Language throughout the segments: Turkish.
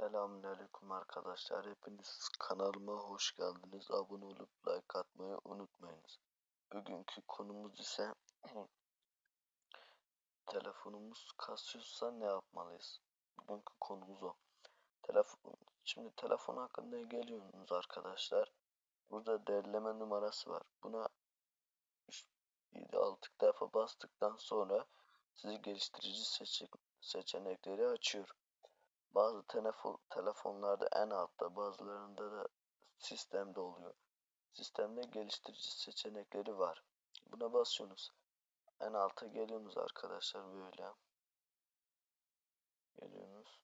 Selamünaleyküm arkadaşlar. Hepiniz kanalıma hoş geldiniz. Abone olup like atmayı unutmayınız. Bugünkü konumuz ise telefonumuz kasıyorsa ne yapmalıyız? Bugünkü konumuz o. Telefon, şimdi telefon hakkında geliyorsunuz arkadaşlar. Burada derleme numarası var. Buna 7-6 defa bastıktan sonra sizi geliştirici seçe seçenekleri açıyor. Bazı telefon, telefonlarda en altta bazılarında da sistemde oluyor. Sistemde geliştirici seçenekleri var. Buna basıyorsunuz. En alta geliyorsunuz arkadaşlar böyle. Geliyorsunuz.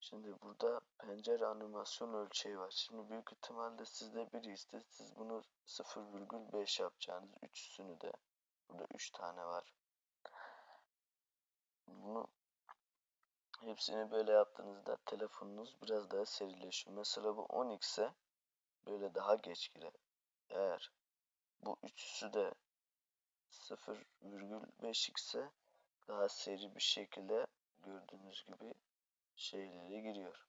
Şimdi burada pencere animasyon ölçeği var. Şimdi büyük ihtimalle sizde biri iste siz bunu 0,5 yapacağınız üçüsünü de burada 3 tane var. Bunu Hepsini böyle yaptığınızda telefonunuz biraz daha serileşiyor. Mesela bu 10 ise böyle daha geç girer. Eğer bu üçüsü de 0,5 ise daha seri bir şekilde gördüğünüz gibi şeylere giriyor.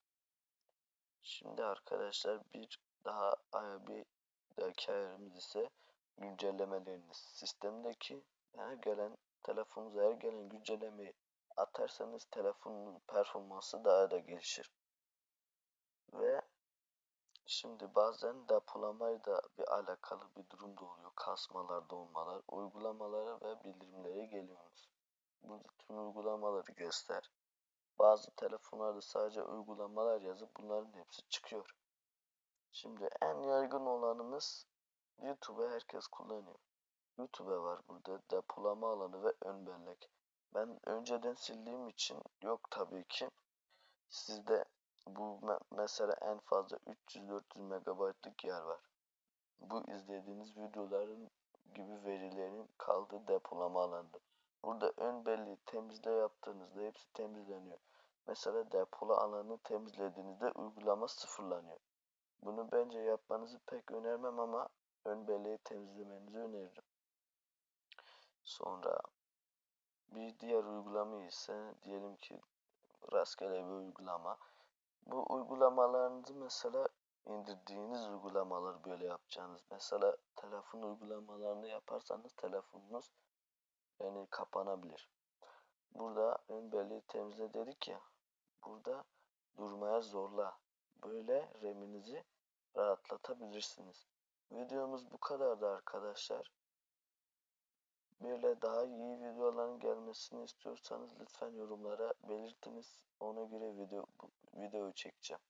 Şimdi arkadaşlar bir daha bir dahaki ayarımız ise güncellemeleriniz. Sistemdeki her gelen telefonunuza her gelen güncellemeyi atarsanız telefonun performansı daha da gelişir. Ve şimdi bazen depolamayla bir alakalı bir durum da oluyor. Kasmalar, donmalar, uygulamalara ve bildirimlere geliyoruz. Burada tüm uygulamaları göster. Bazı telefonlarda sadece uygulamalar yazıp bunların hepsi çıkıyor. Şimdi en yaygın olanımız YouTube'u herkes kullanıyor. YouTube var burada depolama alanı ve ön bellek. Ben önceden sildiğim için yok tabii ki. Sizde bu mesela en fazla 300-400 megabaytlık yer var. Bu izlediğiniz videoların gibi verilerin kaldığı depolama alanı. Burada ön belleği temizle yaptığınızda hepsi temizleniyor. Mesela depola alanı temizlediğinizde uygulama sıfırlanıyor. Bunu bence yapmanızı pek önermem ama ön belleği temizlemenizi öneririm. Sonra bir diğer uygulama ise diyelim ki rastgele bir uygulama. Bu uygulamalarınızı mesela indirdiğiniz uygulamaları böyle yapacağınız. Mesela telefon uygulamalarını yaparsanız telefonunuz yani kapanabilir. Burada ön belleği temizle dedik ya. Burada durmaya zorla. Böyle reminizi rahatlatabilirsiniz. Videomuz bu kadardı arkadaşlar. Böyle daha iyi videoların gelmesini istiyorsanız lütfen yorumlara belirtiniz. Ona göre video videoyu çekeceğim.